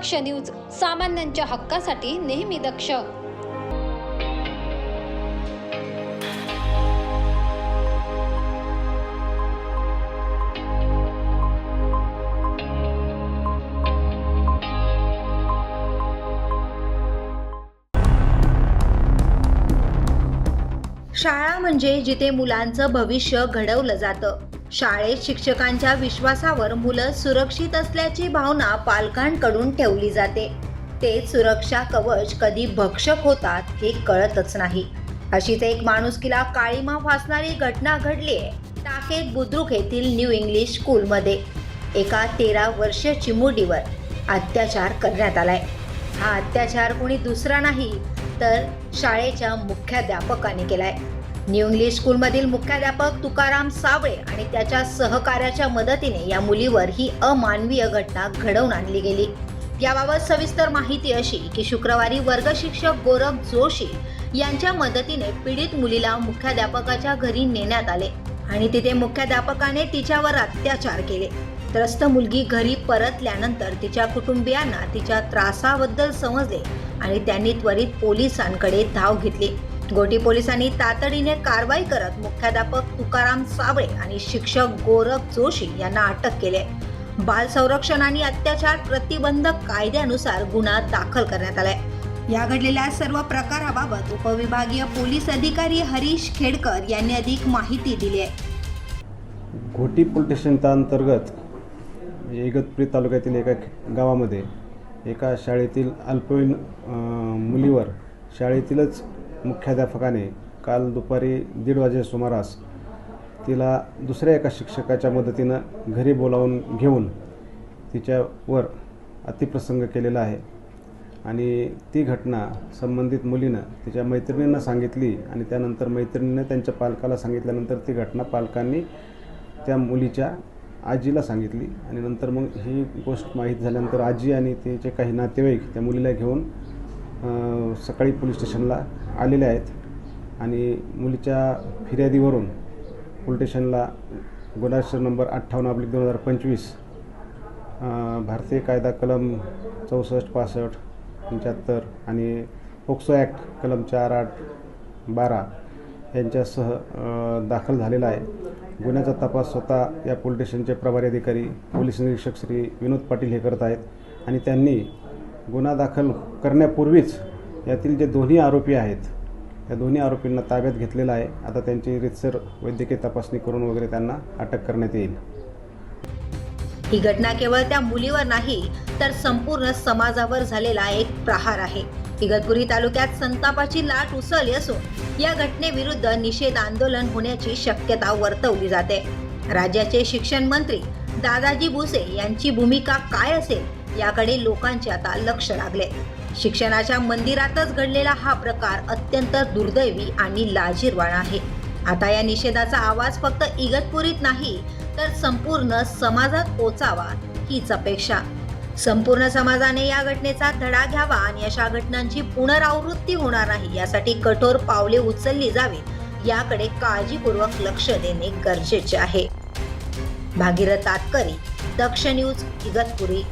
दक्ष news सामान्यांच्या हक्कासाठी नेहमी दक्ष. शाळा म्हणजे जिथे मुलांचं भविष्य घडवलं जातं. शाळेत शिक्षकांच्या विश्वासावर मुलं सुरक्षित असल्याची भावना पालकांकडून ठेवली जाते. ते सुरक्षा कवच कधी भक्षक होतात हे कळतच नाही. अशीच एक माणुसकीला काळीमा फासणारी घटना घडली आहे टाकेत बुद्रुक येथील न्यू इंग्लिश स्कूलमध्ये. एका तेरा वर्षीय चिमुरडीवर अत्याचार करण्यात आलाय. हा अत्याचार कोणी दुसरा नाही तर शाळेच्या मुख्याध्यापकाने केलाय. न्यू इंग्लिश स्कूलमधील मुख्याध्यापक तुकाराम सावळे आणि त्याच्या सहकार्याच्या मदतीने या मुलीवर ही अमानवीय घटना घडवून आणली गेली. याबाबत सविस्तर माहिती अशी की शुक्रवारी वर्ग शिक्षक गोरख जोशी यांच्या मदतीने पीडित मुलीला मुख्याध्यापकाच्या घरी नेण्यात आले आणि तिथे मुख्याध्यापकाने तिच्यावर अत्याचार केले. त्रस्त मुलगी घरी परतल्यानंतर तिच्या कुटुंबियांना तिच्या त्रासाबद्दल समजले आणि त्यांनी त्वरित पोलिसांकडे धाव घेतली. गोटी पोलिसांनी तातडीने कारवाई करत मुख्याध्यापक तुकाराम साबळे आणि शिक्षक गोरख जोशी यांना अटक केली बाल संरक्षण आणि अत्याचार प्रतिबंधक कायद्यानुसार गुन्हा दाखल करण्यात आलाय. या घडलेल्या सर्व प्रकाराबाबत उपविभागीय पोलीस अधिकारी हरीश खेडकर यांनी अधिक माहिती दिली आहे. घोटी पोलीस स्टेशनच्या अंतर्गत म्हणजे इगतपुरी तालुक्यातील एका गावामध्ये एका शाळेतील अल्पवयीन मुलीवर शाळेतीलच मुख्याध्यापकाने काल दुपारी दीड वाजे सुमारास तिला दुसऱ्या एका शिक्षकाच्या मदतीनं घरी बोलावून घेऊन तिच्यावर अतिप्रसंग केलेला आहे. आणि ती घटना संबंधित मुलीनं तिच्या मैत्रिणींना सांगितली आणि त्यानंतर मैत्रिणीनं त्यांच्या पालकाला सांगितल्यानंतर ती घटना पालकांनी त्या मुलीच्या आजीला सांगितली. आणि नंतर मग ही गोष्ट माहीत झाल्यानंतर आजी आणि तिचे काही नातेवाईक त्या मुलीला घेऊन सकाळी पोलीस स्टेशनला आलेले आहेत. आणि मुलीच्या फिर्यादीवरून पोलीस स्टेशनला गुन्हा नंबर अठ्ठावन्न अब्लिक दोन हजार पंचवीस भारतीय कायदा कलम चौसष्ट पासष्ट पंच्याहत्तर आणि पोक्सो ॲक्ट कलम चार आठ बारा यांच्यासह दाखल झालेला आहे. गुन्ह्याचा तपास स्वतः या पोलीस स्टेशनचे प्रभारी अधिकारी पोलीस निरीक्षक श्री विनोद पाटील हे करत आहेत आणि त्यांनी गुन्हा दाखल करण्यापूर्वीच यातील जे दोन्ही आरोपी आहेत या दोन्ही आरोपींना ताब्यात घेतलेलं आहे. आता त्यांची रितसर वैद्यकीय तपासणी करून वगैरे त्यांना अटक करण्यात येईल. ही घटना केवळ त्या मुलीवर नाही तर संपूर्ण समाजावर झालेला एक प्रहार आहे. इगतपुरी तालुक्यात संतापाची लाट उसळली असून या घटनेविरुद्ध निषेध आंदोलन होण्याची शक्यता वर्तवली जाते. राज्याचे शिक्षण मंत्री दादाजी भुसे यांची भूमिका काय असेल याकडे लोकांचे आता लक्ष लागले. शिक्षणाच्या मंदिरातच घडलेला हा प्रकार अत्यंत दुर्दैवी आणि लाजीरवाणा आहे. आता या निषेधाचा आवाज फक्त इगतपुरीत नाही तर संपूर्ण समाजात पोचावा हीच अपेक्षा. संपूर्ण समाजाने या घटनेचा धडा घ्यावा आणि अशा घटनांची पुनरावृत्ती होणार नाही यासाठी कठोर पावले उचलली जावीत याकडे काळजीपूर्वक लक्ष देणे गरजेचे आहे. भागीरथ तातकरी दक्ष न्यूज इगतपुरी.